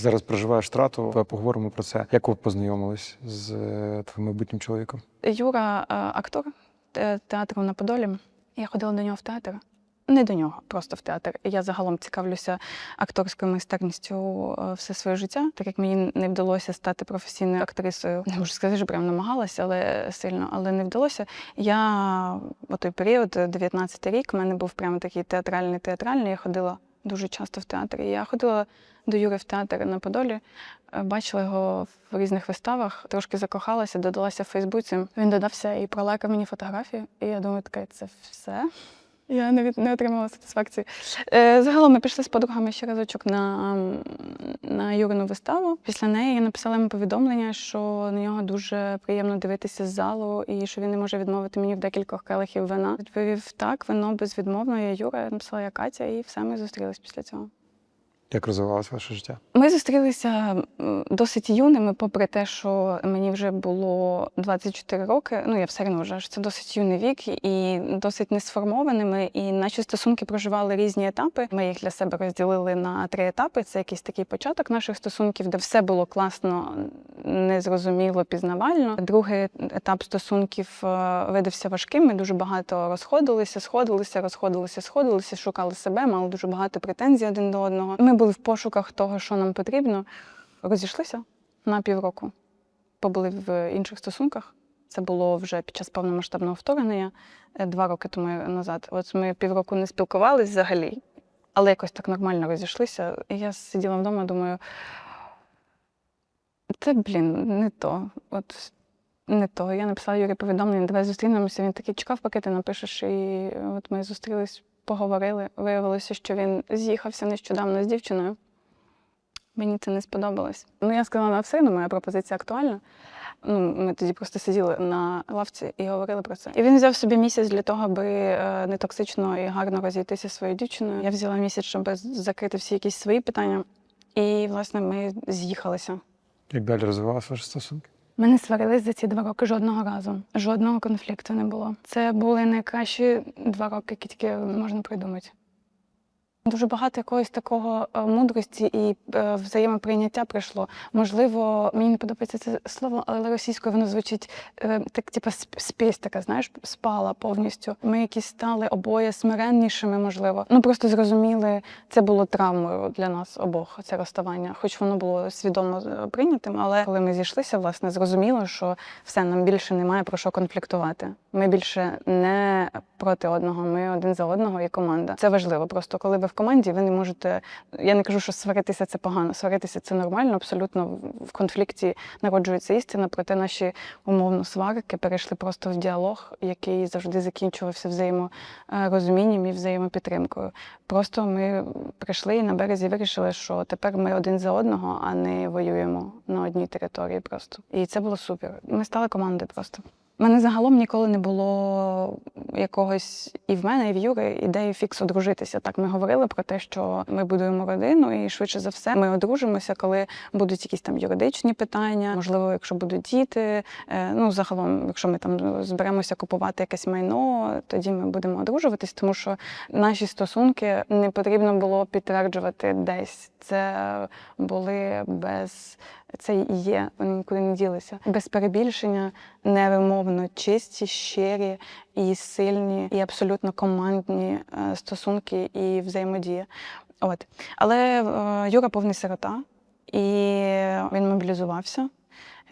Зараз проживаєш втрату. Поговоримо про це. Як ви познайомились з е, твоїм майбутнім чоловіком? Юра е, актор те- театру на Подолі. Я ходила до нього в театр. Не до нього, просто в театр. Я загалом цікавлюся акторською майстерністю е, все своє життя. Так як мені не вдалося стати професійною актрисою, не можу сказати, що прям намагалася, але сильно, але не вдалося. Я у той період, 19 рік, в мене був прямо такий театральний театральний. Я ходила дуже часто в театрі. Я ходила до Юри в театр на Подолі, е, бачила його в різних виставах, трошки закохалася, додалася в Фейсбуці. Він додався і пролайкав мені фотографії. І я думаю, таке це все. Я не, від, не отримала сатисфакції. Е, загалом ми пішли з подругами ще разочок на, на Юрину виставу. Після неї я написала йому повідомлення, що на нього дуже приємно дивитися з залу і що він не може відмовити мені в декількох келихів вина. Відповів так, вино безвідмовно. Я Юра, написала я Катя, і все ми зустрілись після цього. Як розвивалося ваше життя? Ми зустрілися досить юними, попри те, що мені вже було 24 роки. Ну я все одно вважаю, що це досить юний вік і досить несформованими. І наші стосунки проживали різні етапи. Ми їх для себе розділили на три етапи. Це якийсь такий початок наших стосунків, де все було класно, незрозуміло, пізнавально. Другий етап стосунків е, видався важким. Ми дуже багато розходилися, сходилися, розходилися, сходилися, шукали себе, мали дуже багато претензій один до одного. Ми були в пошуках того, що нам потрібно. Розійшлися на півроку. Побули в інших стосунках. Це було вже під час повномасштабного вторгнення е, два роки тому назад. От ми півроку не спілкувалися взагалі, але якось так нормально розійшлися. І я сиділа вдома, думаю, це, блін, не то. От не то. Я написала Юрі повідомлення, давай зустрінемося. Він такий чекав, поки ти напишеш. І от ми зустрілись, поговорили. Виявилося, що він з'їхався нещодавно з дівчиною. Мені це не сподобалось. Ну, я сказала, все одно моя пропозиція актуальна. Ну, ми тоді просто сиділи на лавці і говорили про це. І він взяв собі місяць для того, аби е, не токсично і гарно розійтися зі своєю дівчиною. Я взяла місяць, щоб закрити всі якісь свої питання. І, власне, ми з'їхалися. Як далі розвивалися ваші стосунки? Ми не сварились за ці два роки жодного разу. Жодного конфлікту не було. Це були найкращі два роки, які тільки можна придумати. Дуже багато якогось такого е, мудрості і е, взаємоприйняття прийшло. Можливо, мені не подобається це слово, але російською воно звучить е, так, сп- спесь така, знаєш, спала повністю. Ми якісь стали обоє смиреннішими, можливо. Ну просто зрозуміли, це було травмою для нас обох, це розставання. Хоч воно було свідомо прийнятим, але коли ми зійшлися, власне, зрозуміло, що все нам більше немає про що конфліктувати. Ми більше не проти одного, ми один за одного і команда. Це важливо. Просто коли ви в команді, ви не можете. Я не кажу, що сваритися це погано. Сваритися це нормально. Абсолютно в- конфлікті народжується істина. Проте наші умовно сварки перейшли просто в діалог, який завжди закінчувався взаєморозумінням і взаємопідтримкою. Просто ми прийшли і на березі вирішили, що тепер ми один за одного, а не воюємо на одній території. Просто і це було супер. Ми стали командою просто. Мене загалом ніколи не було якогось і в мене, і в Юри ідеї фікс одружитися. Так ми говорили про те, що ми будуємо родину, і швидше за все ми одружимося, коли будуть якісь там юридичні питання, можливо, якщо будуть діти. Е, Ну загалом, якщо ми там зберемося купувати якесь майно, тоді ми будемо одружуватись, тому що наші стосунки не потрібно було підтверджувати десь. Це були без це і є, вони нікуди не ділися. Без перебільшення, невимовно чисті, щирі і сильні, і абсолютно командні е, стосунки і взаємодія. От. Але е, Юра повний сирота, і він мобілізувався.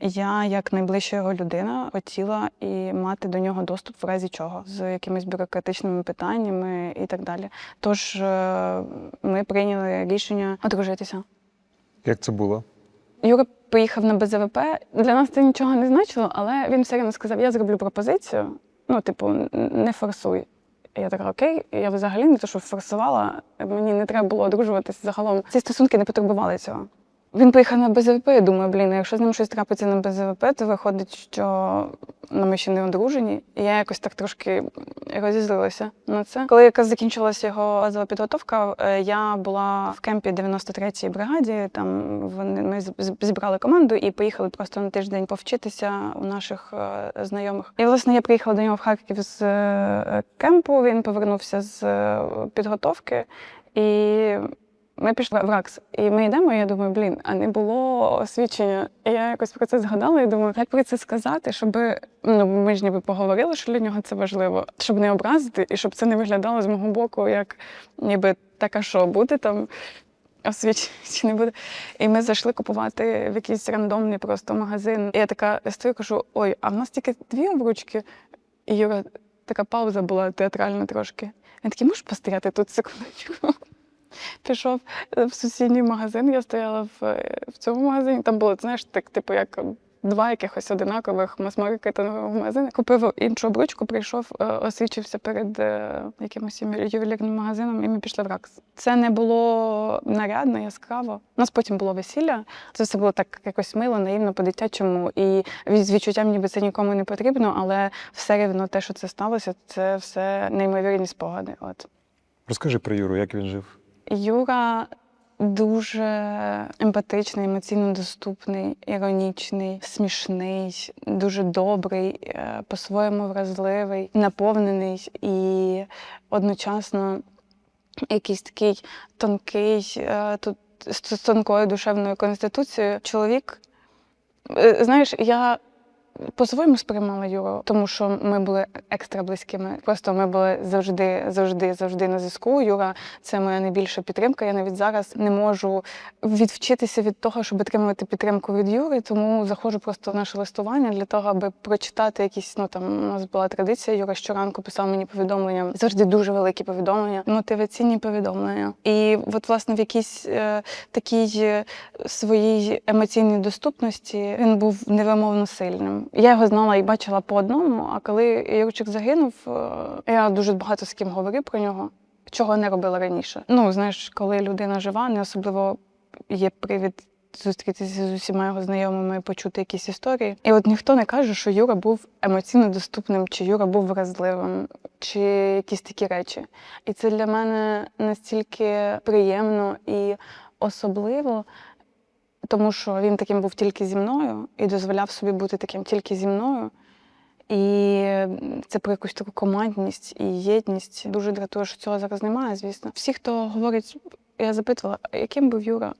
Я, як найближча його людина, хотіла і мати до нього доступ в разі чого з якимись бюрократичними питаннями і так далі. Тож е, ми прийняли рішення одружитися. Як це було? Юра поїхав на БЗВП. Для нас це нічого не значило, але він все одно сказав: я зроблю пропозицію. Ну, типу, не форсуй. Я така, окей, я взагалі не те, що форсувала, мені не треба було одружуватися загалом. Ці стосунки не потребували цього. Він поїхав на БЗВП, я думаю, блін, якщо з ним щось трапиться на БЗВП, то виходить, що ну, ми ще не одружені. І я якось так трошки розізлилася на це. Коли якраз закінчилася його базова підготовка, е, я була в кемпі 93-й бригаді. Там вони ми зібрали команду і поїхали просто на тиждень повчитися у наших е, знайомих. І власне я приїхала до нього в Харків з е, кемпу. Він повернувся з підготовки і. Ми пішли в РАКС, і ми йдемо, і я думаю, блін, а не було освідчення. І я якось про це згадала і думаю, як про це сказати, щоб ну ми ж ніби поговорили, що для нього це важливо, щоб не образити, і щоб це не виглядало з мого боку, як ніби така, що буде там. Освічення чи не буде. І ми зайшли купувати в якийсь рандомний просто магазин. І я така стою, кажу: ой, а в нас тільки дві обручки. І Юра, така пауза була театральна трошки. Він такий, можеш постояти тут секундочку? Пішов в сусідній магазин, я стояла в, в цьому магазині. Там було, знаєш, так, типу, як два якихось одинакових мас-маркетингових магазини. Купив іншу обручку, прийшов, е, освічився перед е, якимось ювелірним магазином, і ми пішли в РАКС. Це не було нарядно, яскраво. У нас потім було весілля. Це все було так якось мило, наївно, по-дитячому. І з відчуттям, ніби це нікому не потрібно, але все рівно те, що це сталося, це все неймовірні спогади. От. Розкажи про Юру, як він жив. Юра дуже емпатичний, емоційно доступний, іронічний, смішний, дуже добрий, е, по-своєму вразливий, наповнений і одночасно якийсь такий тонкий, е, тут з тонкою душевною конституцією. Чоловік, е, знаєш, я. По-своєму сприймала Юру, тому що ми були екстра близькими. Просто ми були завжди, завжди, завжди на зв'язку. Юра це моя найбільша підтримка. Я навіть зараз не можу відвчитися від того, щоб отримувати підтримку від Юри. Тому заходжу просто в наше листування для того, аби прочитати якісь. Ну там у нас була традиція. Юра щоранку писав мені повідомлення. Завжди дуже великі повідомлення, мотиваційні повідомлення. І от власне в якійсь е, такій е, своїй емоційній доступності він був невимовно сильним. Я його знала і бачила по одному. А коли Юрчик загинув, е, я дуже багато з ким говорив про нього, чого не робила раніше. Ну знаєш, коли людина жива, не особливо є привід. Зустрітися з усіма його знайомими, почути якісь історії. І от ніхто не каже, що Юра був емоційно доступним, чи Юра був вразливим, чи якісь такі речі. І це для мене настільки приємно і особливо, тому що він таким був тільки зі мною і дозволяв собі бути таким тільки зі мною. І це про якусь таку командність і єдність. Дуже дратує, що цього зараз немає, звісно. Всі, хто говорить, я запитувала, яким був Юра?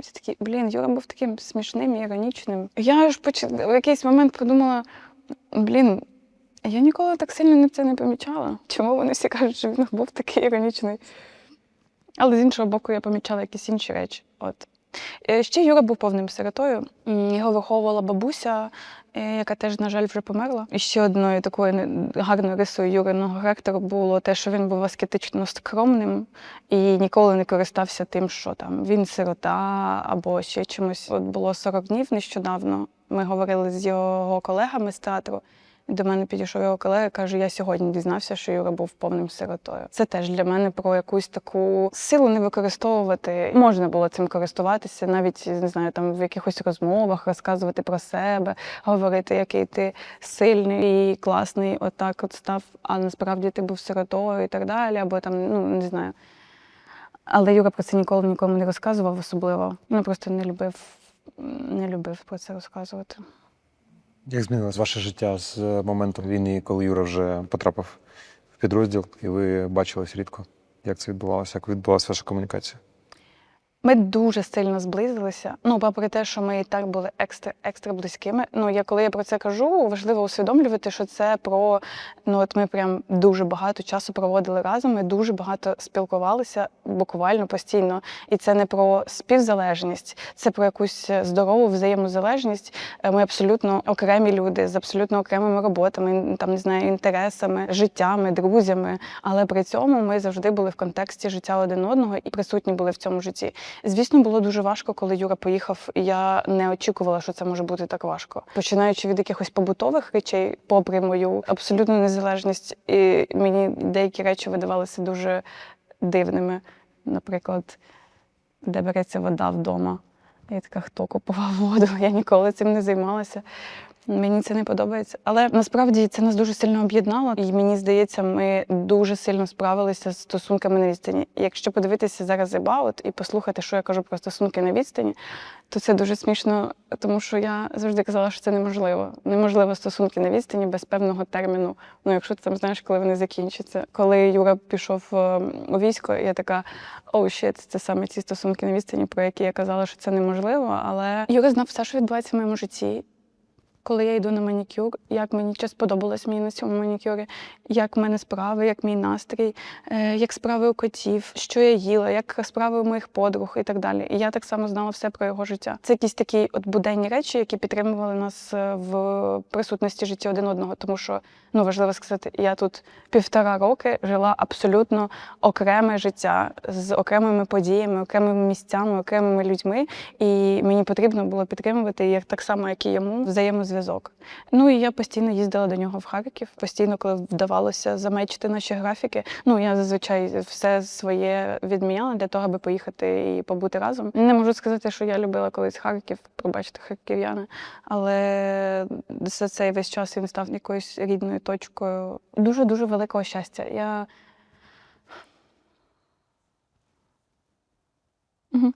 Всі такі, блін, Юра був таким смішним і іронічним. Я ж поч... в якийсь момент подумала: блін, я ніколи так сильно це не помічала. Чому вони всі кажуть, що він був такий іронічний? Але з іншого боку, я помічала якісь інші речі. От. Е, Ще Юра був повним сиротою. Його виховувала бабуся, е, яка теж, на жаль, вже померла. І ще одною такою гарною рисою Юриного характеру було те, що він був аскетично скромним і ніколи не користався тим, що там він сирота або ще чимось. От було 40 днів нещодавно. Ми говорили з його колегами з театру. До мене підійшов його колега і каже: Я сьогодні дізнався, що Юра був повним сиротою. Це теж для мене про якусь таку силу не використовувати. Можна було цим користуватися, навіть не знаю, там в якихось розмовах розказувати про себе, говорити, який ти сильний і класний, отак от став. А насправді ти був сиротою і так далі, або там, ну не знаю. Але Юра про це ніколи нікому не розказував, особливо. Ну просто не любив, не любив про це розказувати. Як змінилось ваше життя з моменту війни, коли Юра вже потрапив в підрозділ, і ви бачились рідко? Як це відбувалося? Як відбувалася ваша комунікація? Ми дуже сильно зблизилися. Ну, попри те, що ми і так були екстра екстра близькими. Ну, я коли я про це кажу, важливо усвідомлювати, що це про ну от ми прям дуже багато часу проводили разом. Ми дуже багато спілкувалися буквально постійно. І це не про співзалежність, це про якусь здорову взаємозалежність. Е, Ми абсолютно окремі люди з абсолютно окремими роботами, там не знаю, інтересами, життями, друзями. Але при цьому ми завжди були в контексті життя один одного і присутні були в цьому житті. Звісно, було дуже важко, коли Юра поїхав. Я не очікувала, що це може бути так важко. Починаючи від якихось побутових речей, попри мою абсолютну незалежність, і мені деякі речі видавалися дуже дивними. Наприклад, де береться вода вдома. Я така, хто купував воду? Я ніколи цим не займалася. Мені це не подобається. Але насправді це нас дуже сильно об'єднало, і мені здається, ми дуже сильно справилися з стосунками на відстані. Якщо подивитися зараз About і послухати, що я кажу про стосунки на відстані, то це дуже смішно, тому що я завжди казала, що це неможливо. Неможливо стосунки на відстані без певного терміну. Ну, якщо ти там знаєш, коли вони закінчаться. Коли Юра пішов е, у військо, я така оу, щит, це саме ці стосунки на відстані, про які я казала, що це неможливо. Але Юра знав все, що відбувається в моєму житті. Коли я йду на манікюр, як мені чи сподобалось мені на цьому манікюрі, як в мене справи, як мій настрій, е, як справи у котів, що я їла, як справи у моїх подруг і так далі. І я так само знала все про його життя. Це якісь такі от буденні речі, які підтримували нас е, в присутності житті один одного. Тому що ну важливо сказати, я тут півтора роки жила абсолютно окреме життя з окремими подіями, окремими місцями, окремими людьми. І мені потрібно було підтримувати як так само, як і йому, взаємозв'язок. Ну і я постійно їздила до нього в Харків. Постійно, коли вдавалося замечити наші графіки. Ну я зазвичай все своє відміняла для того, аби поїхати і побути разом. Не можу сказати, що я любила колись Харків, пробачте, харків'яни, але за цей весь час він став якоюсь рідною точкою. Дуже дуже великого щастя. Я Мгм.